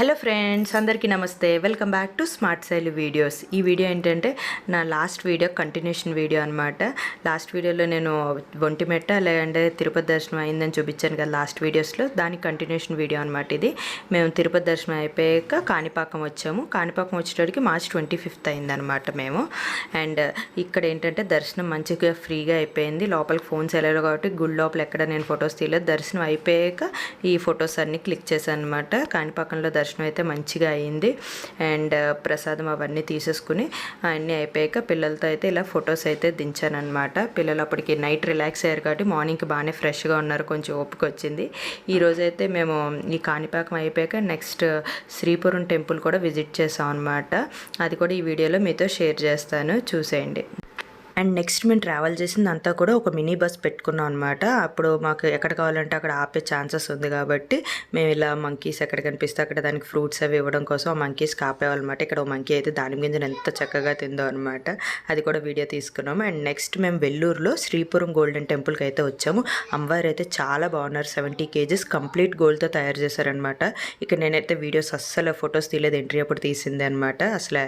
Hello friends అందరికీ నమస్తే. Welcome back to smart Shail videos. ఈ వీడియో ఏంటంటే నా లాస్ట్ వీడియో కంటిన్యూషన్ వీడియో అనమాట లాస్ట్ వీడియోలో నేను ఒంటిమెట్ట లేదంటే తిరుపతి దర్శనం అయిందని చూపించాను కదా లాస్ట్ వీడియోస్లో. దాని కంటిన్యూషన్ వీడియో అనమాట ఇది. మేము తిరుపతి దర్శనం అయిపోయాక కాణిపాకం వచ్చాము. కాణిపాకం వచ్చేటప్పటికి మార్చ్ ట్వంటీ ఫిఫ్త్ అయిందనమాట మేము. అండ్ ఇక్కడ ఏంటంటే దర్శనం మంచిగా ఫ్రీగా అయిపోయింది. లోపలికి ఫోన్స్ వెళ్ళారు కాబట్టి గుడి లోపల ఎక్కడ నేను ఫొటోస్ తీయలేదు. దర్శనం అయిపోయాక ఈ ఫొటోస్ అన్నీ క్లిక్ చేశాను అనమాట కాణిపాకంలో దర్శనం అయితే మంచిగా అయింది. అండ్ ప్రసాదం అవన్నీ తీసేసుకుని అన్నీ అయిపోయాక పిల్లలతో అయితే ఇలా ఫొటోస్ అయితే దించానమాట పిల్లలు అప్పటికి నైట్ రిలాక్స్ అయ్యారు కాబట్టి మార్నింగ్కి బాగానే ఫ్రెష్గా ఉన్నారు. కొంచెం ఓపిక వచ్చింది. ఈరోజు అయితే మేము ఈ కాణిపాకం అయిపోయాక నెక్స్ట్ శ్రీపురం టెంపుల్ కూడా విజిట్ చేసాం అనమాట అది కూడా ఈ వీడియోలో మీతో షేర్ చేస్తాను. చూసేయండి. అండ్ నెక్స్ట్ మేము ట్రావెల్ చేసింది అంతా కూడా ఒక మినీ బస్ పెట్టుకున్నాం అనమాట అప్పుడు మాకు ఎక్కడ కావాలంటే అక్కడ ఆపే ఛాన్సెస్ ఉంది కాబట్టి మేము ఇలా మంకీస్ ఎక్కడ కనిపిస్తే అక్కడ దానికి ఫ్రూట్స్ అవి ఇవ్వడం కోసం ఆ మంకీస్ కాపేవాళ్ళమాట ఇక్కడ ఒక మంకీ అయితే దాని గింజను ఎంత చక్కగా తిందో అనమాట అది కూడా వీడియో తీసుకున్నాము అండ్ నెక్స్ట్ మేము వెల్లూరులో శ్రీపురం గోల్డెన్ టెంపుల్కి అయితే వచ్చాము. అమ్మవారు అయితే చాలా బాగున్నారు. సెవెంటీ కేజెస్ కంప్లీట్ గోల్డ్తో తయారు చేశారనమాట ఇక్కడ నేనైతే వీడియోస్ అస్సలు ఫొటోస్ తీయలేదు. ఎంట్రీ అప్పుడు తీసింది అనమాట అసలు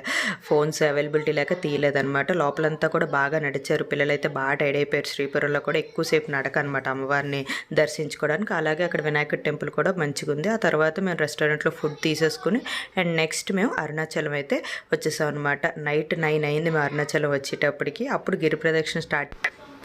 ఫోన్స్ అవైలబిలిటీ లేక తీయలేదన్నమాట. లోపలంతా కూడా బాగా నడిచారు. పిల్లలైతే బాగా టైడ్ అయిపోయారు. శ్రీపురంలో కూడా ఎక్కువసేపు నడక అనమాట అమ్మవారిని దర్శించుకోవడానికి. అలాగే అక్కడ వినాయకుడి టెంపుల్ కూడా మంచిగా ఉంది. ఆ తర్వాత మేము రెస్టారెంట్లో ఫుడ్ తీసేసుకుని అండ్ నెక్స్ట్ మేము అరుణాచలం అయితే వచ్చేసాం అనమాట నైట్ నైన్ అయింది మేము అరుణాచలం వచ్చేటప్పటికి. అప్పుడు గిరి ప్రదక్షిణ స్టార్ట్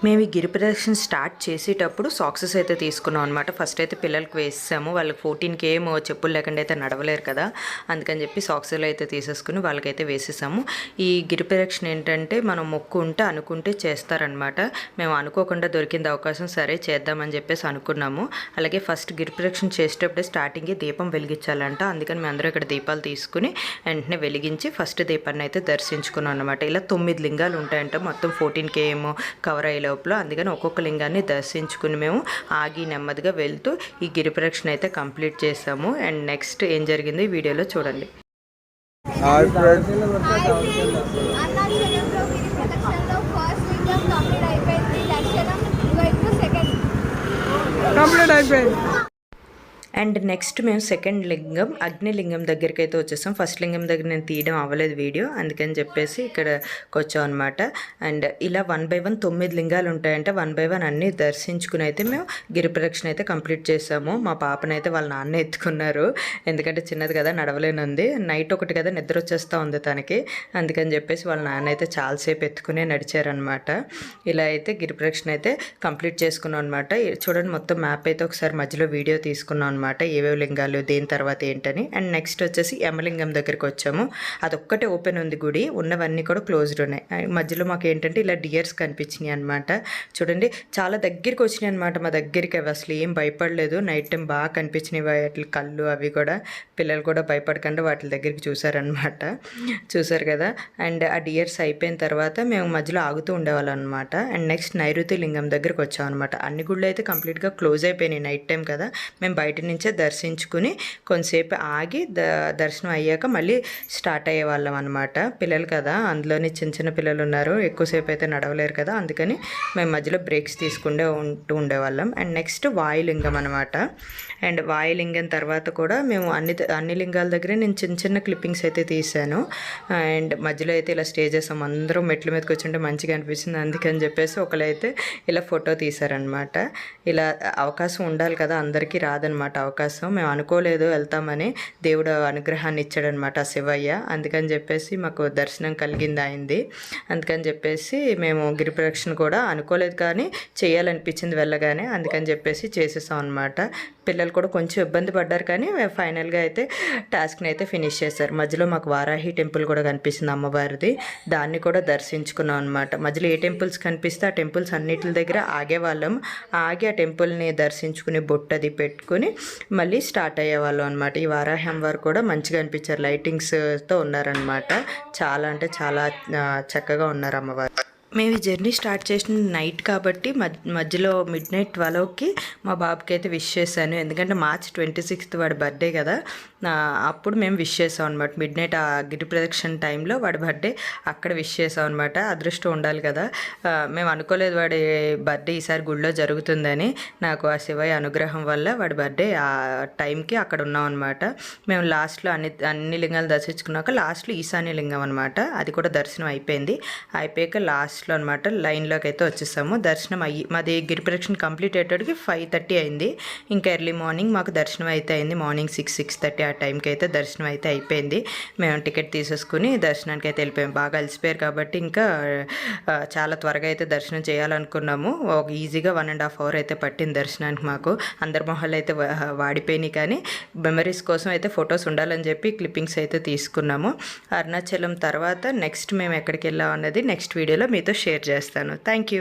మేము ఈ గిరి ప్రదక్షిణ స్టార్ట్ చేసేటప్పుడు సాక్సెస్ అయితే తీసుకున్నాం అనమాట ఫస్ట్ అయితే పిల్లలకి వేసాము వాళ్ళకి ఫోర్టీన్కి ఏమో చెప్పులు లేకుండా అయితే నడవలేరు కదా. అందుకని చెప్పి సాక్సులు అయితే తీసేసుకుని వాళ్ళకైతే వేసేసాము. ఈ గిరి ప్రదక్షిణ ఏంటంటే మనం మొక్కు ఉంటే అనుకుంటే చేస్తారనమాట మేము అనుకోకుండా దొరికింది అవకాశం సరే చేద్దామని చెప్పేసి అనుకున్నాము. అలాగే ఫస్ట్ గిరి ప్రదక్షిణ చేసేటప్పుడే స్టార్టింగే దీపం వెలిగించాలంట. అందుకని మేము అందరూ ఇక్కడ దీపాలు తీసుకుని వెంటనే వెలిగించి ఫస్ట్ దీపాన్ని అయితే దర్శించుకున్నాం అనమాట ఇలా తొమ్మిది లింగాలు ఉంటాయంట. మొత్తం ఫోర్టీన్కి ఏమో కవర్ అయ్యే లోపల అందుకని ఒక్కొక్క లింగాన్ని దర్శించుకుని మేము ఆగి నెమ్మదిగా వెళ్తూ ఈ గిరి ప్రదక్షిణ అయితే కంప్లీట్ చేసాము. అండ్ నెక్స్ట్ ఏం జరిగింది ఈ వీడియోలో చూడండి. కంప్లీట్ అయిపోయింది దర్శనం ఇవైపు సెకండ్ కంప్లీట్ అయిపోయింది అండ్ నెక్స్ట్ మేము సెకండ్ లింగం అగ్నిలింగం దగ్గరికి అయితే వచ్చేసాం. ఫస్ట్ లింగం దగ్గర నేను తీయడం అవ్వలేదు వీడియో అందుకని చెప్పేసి ఇక్కడకి వచ్చాం అనమాట అండ్ ఇలా వన్ బై వన్ తొమ్మిది లింగాలు ఉంటాయంటే. వన్ బై వన్ అన్నీ దర్శించుకుని అయితే మేము గిరిప్రదక్షిణ అయితే కంప్లీట్ చేసాము. మా పాపనైతే వాళ్ళ నాన్న ఎత్తుకున్నారు. ఎందుకంటే చిన్నది కదా నడవలేనుంది. నైట్ ఒకటి కదా నిద్ర వచ్చేస్తూ ఉంది తనకి. అందుకని చెప్పేసి వాళ్ళ నాన్న అయితే చాలాసేపు ఎత్తుకునే నడిచారనమాట ఇలా అయితే గిరిప్రదక్షిణ అయితే కంప్లీట్ చేసుకున్నాం అనమాట చూడండి మొత్తం మ్యాప్ అయితే ఒకసారి మధ్యలో వీడియో తీసుకున్నాం అనమాట ఏవేవి లింగాలు దేని తర్వాత ఏంటని. అండ్ నెక్స్ట్ వచ్చేసి యమలింగం దగ్గరికి వచ్చాము. అదొక్కటే ఓపెన్ ఉంది గుడి ఉన్నవన్నీ కూడా క్లోజ్డ్ ఉన్నాయి. మధ్యలో మాకు ఏంటంటే ఇలా డియర్స్ కనిపించినాయి అనమాట చూడండి చాలా దగ్గరికి వచ్చినాయి అనమాట మా దగ్గరికి. అవి అసలు ఏం భయపడలేదు. నైట్ టైం బాగా కనిపించినాయి వాటి కళ్ళు అవి కూడా. పిల్లలు కూడా భయపడకుండా వాటి దగ్గరికి చూసారనమాట చూసారు కదా? అండ్ ఆ డియర్స్ అయిపోయిన తర్వాత మేము మధ్యలో ఆగుతూ ఉండేవాళ్ళం అనమాట అండ్ నెక్స్ట్ నైరుతి లింగం దగ్గరికి వచ్చాం అనమాట అన్ని గుళ్ళు అయితే కంప్లీట్గా క్లోజ్ అయిపోయినాయి నైట్ టైం కదా? మేము బయట నుంచే దర్శించుకుని కొంతసేపు ఆగి ద దర్శనం అయ్యాక మళ్ళీ స్టార్ట్ అయ్యే వాళ్ళం అనమాట పిల్లలు కదా అందులోనే చిన్న చిన్న పిల్లలు ఉన్నారు. ఎక్కువసేపు అయితే నడవలేరు కదా అందుకని మేము మధ్యలో బ్రేక్స్ తీసుకుండే ఉంటూ ఉండేవాళ్ళం. అండ్ నెక్స్ట్ వాయులింగం అనమాట అండ్ వాయులింగం తర్వాత కూడా మేము అన్ని అన్ని లింగాల దగ్గర నేను చిన్న చిన్న క్లిప్పింగ్స్ అయితే తీశాను. అండ్ మధ్యలో అయితే ఇలా స్టే చేసాం అందరూ మెట్ల మీదకి వచ్చింటే మంచిగా అనిపించింది అందుకని చెప్పేసి ఒకరైతే ఇలా ఫోటో తీశారనమాట ఇలా అవకాశం ఉండాలి కదా అందరికీ రాదనమాట అవకాశం. మేము అనుకోలేదు వెళ్తామని దేవుడు అనుగ్రహాన్ని ఇచ్చాడనమాట శివయ్య. అందుకని చెప్పేసి మాకు దర్శనం కలిగింది అయింది. అందుకని చెప్పేసి మేము గిరి ప్రదక్షిణ కూడా అనుకోలేదు కానీ చేయాలనిపించింది వెళ్ళగానే అందుకని చెప్పేసి చేసేసాం అనమాట పిల్లలు కూడా కొంచెం ఇబ్బంది పడ్డారు కానీ ఫైనల్గా అయితే టాస్క్ని అయితే ఫినిష్ చేశారు. మధ్యలో మాకు వారాహి టెంపుల్ కూడా కనిపిస్తుంది అమ్మవారిది. దాన్ని కూడా దర్శించుకున్నాం అనమాట మధ్యలో ఏ టెంపుల్స్ కనిపిస్తే ఆ టెంపుల్స్ అన్నిటి దగ్గర ఆగేవాళ్ళం ఆగి ఆ టెంపుల్ని దర్శించుకుని బొట్టది పెట్టుకుని మళ్ళీ స్టార్ట్ అయ్యేవాళ్ళం అనమాట ఈ వారాహి అమ్మవారు కూడా మంచిగా అనిపించారు. లైటింగ్స్తో ఉన్నారనమాట చాలా అంటే చాలా చక్కగా ఉన్నారు అమ్మవారు. మేము జర్నీ స్టార్ట్ చేసిన నైట్ కాబట్టి మధ్యలో మిడ్ నైట్ ట్వెల్వ్కి మా బాబుకి అయితే విష్ చేశాను. ఎందుకంటే మార్చ్ ట్వంటీ సిక్స్త్ వాడి బర్త్డే కదా. అప్పుడు మేము విష్ చేసాం అనమాట మిడ్ నైట్ ఆ గిరి ప్రదక్షిణ టైంలో వాడి బర్త్డే అక్కడ విష్ చేసాం అనమాట అదృష్టం ఉండాలి కదా. మేము అనుకోలేదు వాడి బర్త్డే ఈసారి గుళ్ళో జరుగుతుందని. నాకు ఆ శివయ్య అనుగ్రహం వల్ల వాడి బర్త్డే ఆ టైంకి అక్కడ ఉన్నాం అనమాట మేము లాస్ట్లో అన్ని అన్ని లింగాలు దర్శించుకున్నాక లాస్ట్లో ఈశాన్య లింగం అనమాట అది కూడా దర్శనం అయిపోయింది. అయిపోయాక లాస్ట్ లాస్ట్లో అనమాట లైన్లోకి అయితే వచ్చేసాము. దర్శనం అయ్యి మాది గిరి ప్రదక్షిణ కంప్లీట్ అయ్యేటోడికి ఫైవ్ థర్టీ అయింది. ఇంకా ఎర్లీ మార్నింగ్ మాకు దర్శనం అయితే అయింది. మార్నింగ్ సిక్స్ సిక్స్ థర్టీ ఆ టైంకి అయితే దర్శనం అయితే అయిపోయింది. మేము టికెట్ తీసేసుకుని దర్శనానికి అయితే వెళ్ళిపోయాము బాగా అలసిపోయారు కాబట్టి ఇంకా చాలా త్వరగా అయితే దర్శనం చేయాలనుకున్నాము. ఒక ఈజీగా వన్ అండ్ హాఫ్ అవర్ అయితే పట్టింది దర్శనానికి మాకు. అందరి మొహాలు అయితే వాడిపోయినాయి కానీ మెమరీస్ కోసం అయితే ఫొటోస్ ఉండాలని చెప్పి క్లిప్పింగ్స్ అయితే తీసుకున్నాము. అరుణాచలం తర్వాత నెక్స్ట్ మేము ఎక్కడికి వెళ్ళాం అన్నది నెక్స్ట్ వీడియోలో మీతో షేర్ చేస్తాను. Thank you